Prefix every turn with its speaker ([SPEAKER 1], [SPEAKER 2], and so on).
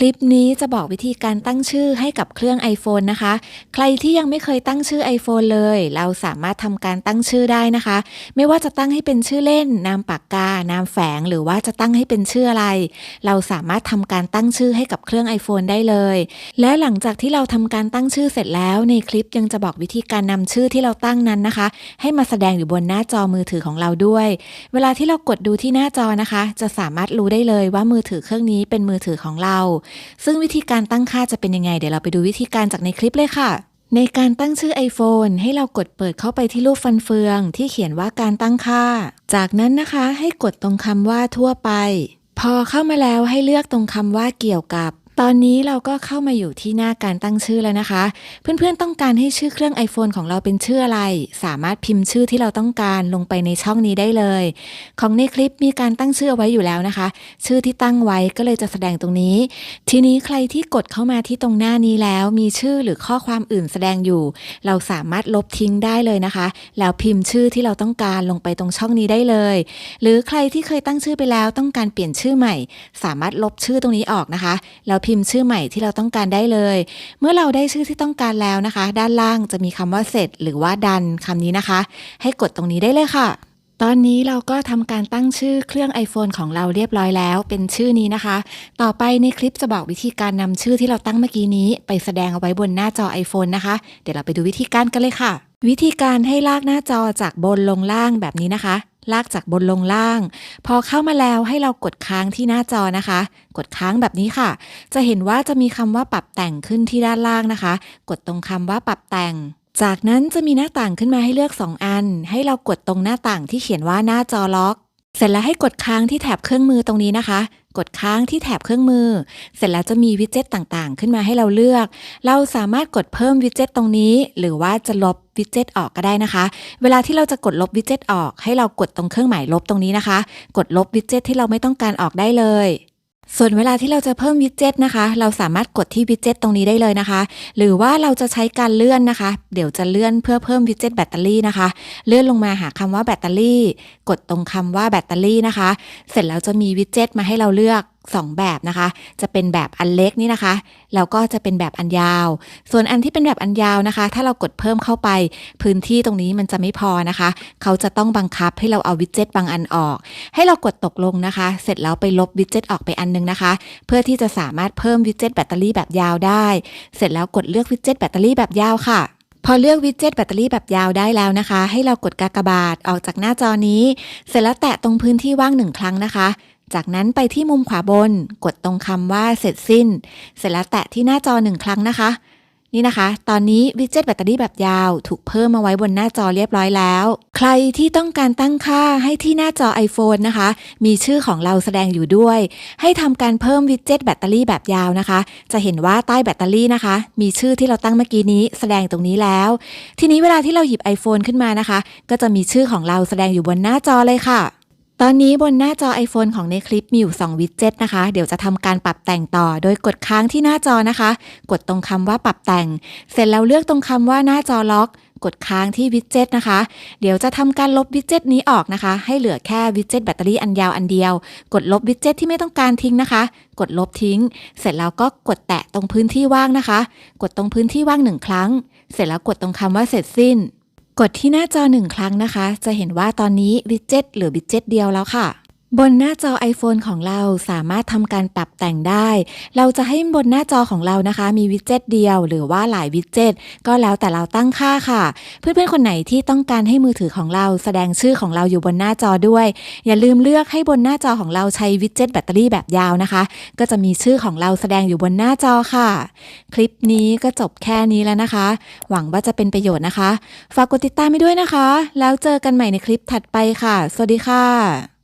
[SPEAKER 1] คลิปนี้จะบอกวิธีการตั้งชื่อให้กับเครื่อง iPhone นะคะ ใครที่ยังไม่เคยตั้งชื่อ iPhone เลย เราสามารถทำการตั้งชื่อได้นะคะ ไม่ว่าจะตั้งให้เป็นชื่อเล่น นามปากกา นามแฝง หรือว่าจะตั้งให้เป็นชื่ออะไร เราสามารถทำการตั้งชื่อให้กับเครื่อง iPhone ได้เลย และหลังจากที่เราทำการตั้งชื่อเสร็จแล้วในคลิปยังจะบอกวิธีการนำชื่อที่เราตั้งนั้นนะคะ ให้มาแสดงอยู่บนหน้าจอมือถือของเราด้วย เวลาที่เรากดดูที่หน้าจอนะคะ จะสามารถรู้ได้เลยว่ามือถือเครื่องนี้เป็นมือถือของเราซึ่งวิธีการตั้งค่าจะเป็นยังไง เดี๋ยวเราไปดูวิธีการจากในคลิปเลยค่ะ ในการตั้งชื่อ iPhone ให้เรากดเปิดเข้าไปที่รูปฟันเฟือง ที่เขียนว่าการตั้งค่า จากนั้นนะคะให้กดตรงคำว่าทั่วไป พอเข้ามาแล้วให้เลือกตรงคำว่าเกี่ยวกับ ตอนนี้เราก็เข้ามาอยู่ที่หน้าการตั้งชื่อแล้วนะคะ เพื่อนๆต้องการให้ชื่อเครื่อง iPhone ของเราเป็นชื่ออะไร สามารถพิมพ์ชื่อที่เราต้องการลงไปในช่องนี้ได้เลย ของในคลิปมีการตั้งชื่อเอาไว้อยู่แล้วนะคะ ชื่อที่ตั้งไว้ก็เลยจะแสดงตรงนี้ ทีนี้ใครที่กดเข้ามาที่ตรงหน้านี้แล้ว มีชื่อหรือข้อความอื่นแสดงอยู่ เราสามารถลบทิ้งได้เลยนะคะ แล้วพิมพ์ชื่อที่เราต้องการลงไปตรงช่องนี้ได้เลย หรือใครที่เคยตั้งชื่อไปแล้วต้องการเปลี่ยนชื่อใหม่ สามารถลบชื่อตรงนี้ออกนะคะแล้วพิมพ์ชื่อใหม่ที่เราต้องการได้เลย เมื่อเราได้ชื่อที่ต้องการแล้วนะคะ ด้านล่างจะมีคำว่าเสร็จ หรือว่าดันคำนี้นะคะ ให้กดตรงนี้ได้เลยค่ะตอนนี้เราก็ทำการตั้งชื่อเครื่อง iPhone ของเราเรียบร้อยแล้ว เป็นชื่อนี้นะคะ ต่อไปในคลิปจะบอกวิธีการนำชื่อที่เราตั้งเมื่อกี้นี้ ไปแสดงเอาไว้บนหน้าจอ iPhone นะคะ เดี๋ยวเราไปดูวิธีการกันเลยค่ะ วิธีการให้ลากหน้าจอจากบนลงล่างแบบนี้นะคะ ลากจากบนลงล่าง พอเข้ามาแล้วให้เรากดค้างที่หน้าจอนะคะ กดค้างแบบนี้ค่ะ จะเห็นว่าจะมีคำว่าปรับแต่งขึ้นที่ด้านล่างนะคะ กดตรงคำว่าปรับแต่งจากนั้นจะมีหน้าต่างขึ้นมาให้เลือก 2 อัน ให้เรากดตรงหน้าต่างที่เขียนว่าหน้าจอล็อก เสร็จแล้วให้กดค้างที่แถบเครื่องมือตรงนี้นะคะ กดค้างที่แถบเครื่องมือ เสร็จแล้วจะมีวิดเจ็ตต่างๆ ขึ้นมาให้เราเลือก เราสามารถกดเพิ่มวิดเจ็ตตรงนี้ หรือว่าจะลบวิดเจ็ตออกก็ได้นะคะ เวลาที่เราจะกดลบวิดเจ็ตออก ให้เรากดตรงเครื่องหมายลบตรงนี้นะคะ กดลบวิดเจ็ตที่เราไม่ต้องการออกได้เลย ส่วนเวลาที่เราจะเพิ่มวิดเจ็ตนะคะ เราสามารถกดที่วิดเจ็ตตรงนี้ได้เลยนะคะ หรือว่าเราจะใช้การเลื่อนนะคะ เดี๋ยวจะเลื่อนเพื่อเพิ่มวิดเจ็ตแบตเตอรี่นะคะ เลื่อนลงมาหาคำว่าแบตเตอรี่ กดตรงคำว่าแบตเตอรี่นะคะ เสร็จแล้วจะมีวิดเจ็ตมาให้เราเลือก 2 แบบนะคะ จะเป็นแบบอันเล็กนี่นะคะ แล้วก็จะเป็นแบบอันยาว ส่วนอันที่เป็นแบบอันยาวนะคะ ถ้าเรากดเพิ่มเข้าไป พื้นที่ตรงนี้มันจะไม่พอนะคะ เขาจะต้องบังคับให้เราเอาวิดเจ็ตบางอันออก ให้เรากดตกลงนะคะ เสร็จแล้วไปลบวิดเจ็ตออกไปอันนึงนะคะ เพื่อที่จะสามารถเพิ่มวิดเจ็ตแบตเตอรี่แบบยาวได้ เสร็จแล้วกดเลือกวิดเจ็ตแบตเตอรี่แบบยาวค่ะพอเลือกวิดเจ็ตแบตเตอรี่แบบยาวได้แล้วนะคะ ให้เรากดกากบาทออกจากหน้าจอนี้ เสร็จแล้วแตะตรงพื้นที่ว่างหนึ่งครั้งนะคะ จากนั้นไปที่มุมขวาบน กดตรงคำว่าเสร็จสิ้น เสร็จแล้วแตะที่หน้าจอหนึ่งครั้งนะคะ นี่นะคะ ตอนนี้วิดเจ็ตแบตเตอรี่แบบยาว ถูกเพิ่มมาไว้บนหน้าจอเรียบร้อยแล้ว ใครที่ต้องการตั้งค่าให้ที่หน้าจอ iPhone นะคะ มีชื่อของเราแสดงอยู่ด้วย ให้ทำการเพิ่มวิดเจ็ตแบตเตอรี่แบบยาวนะคะ จะเห็นว่าใต้แบตเตอรี่นะคะ มีชื่อที่เราตั้งเมื่อกี้นี้แสดงตรงนี้แล้ว ทีนี้เวลาที่เราหยิบ iPhone ขึ้นมานะคะ ก็จะมีชื่อของเราแสดงอยู่บนหน้าจอเลยค่ะ ตอนนี้บนหน้าจอ iPhone ของในคลิปมีอยู่ 2 วิดเจ็ตนะคะ เดี๋ยวจะทำการปรับแต่งต่อ โดยกดค้างที่หน้าจอนะคะ กดตรงคำว่าปรับแต่ง เสร็จแล้วเลือกตรงคำว่าหน้าจอล็อก กดค้างที่วิดเจ็ตนะคะ เดี๋ยวจะทำการลบวิดเจ็ตนี้ออกนะคะ ให้เหลือแค่วิดเจ็ตแบตเตอรี่อันยาวอันเดียว กดลบวิดเจ็ตที่ไม่ต้องการทิ้งนะคะ กดลบทิ้ง เสร็จแล้วก็กดแตะตรงพื้นที่ว่างนะคะ กดตรงพื้นที่ว่างหนึ่งครั้ง เสร็จแล้วกดตรงคำว่าเสร็จสิ้น กดที่หน้าจอหนึ่งครั้งนะคะ จะเห็นว่าตอนนี้วิดเจ็ตเหลือวิดเจ็ตเดียวแล้วค่ะ บนหน้าจอ iPhone ของเราสามารถทำการปรับแต่งได้ เราจะให้บนหน้าจอของเรานะคะ มีวิดเจ็ตเดียว หรือว่าหลายวิดเจ็ตก็แล้วแต่เราตั้งค่าค่ะ เพื่อนๆคนไหนที่ต้องการให้มือถือของเราแสดงชื่อของเราอยู่บนหน้าจอด้วย อย่าลืมเลือกให้บนหน้าจอของเราใช้วิดเจ็ตแบตเตอรี่แบบยาวนะคะ ก็จะมีชื่อของเราแสดงอยู่บนหน้าจอค่ะ คลิปนี้ก็จบแค่นี้แล้วนะคะ หวังว่าจะเป็นประโยชน์นะคะ ฝากกดติดตามไปด้วยนะคะ แล้วเจอกันใหม่ในคลิปถัดไปค่ะ สวัสดีค่ะ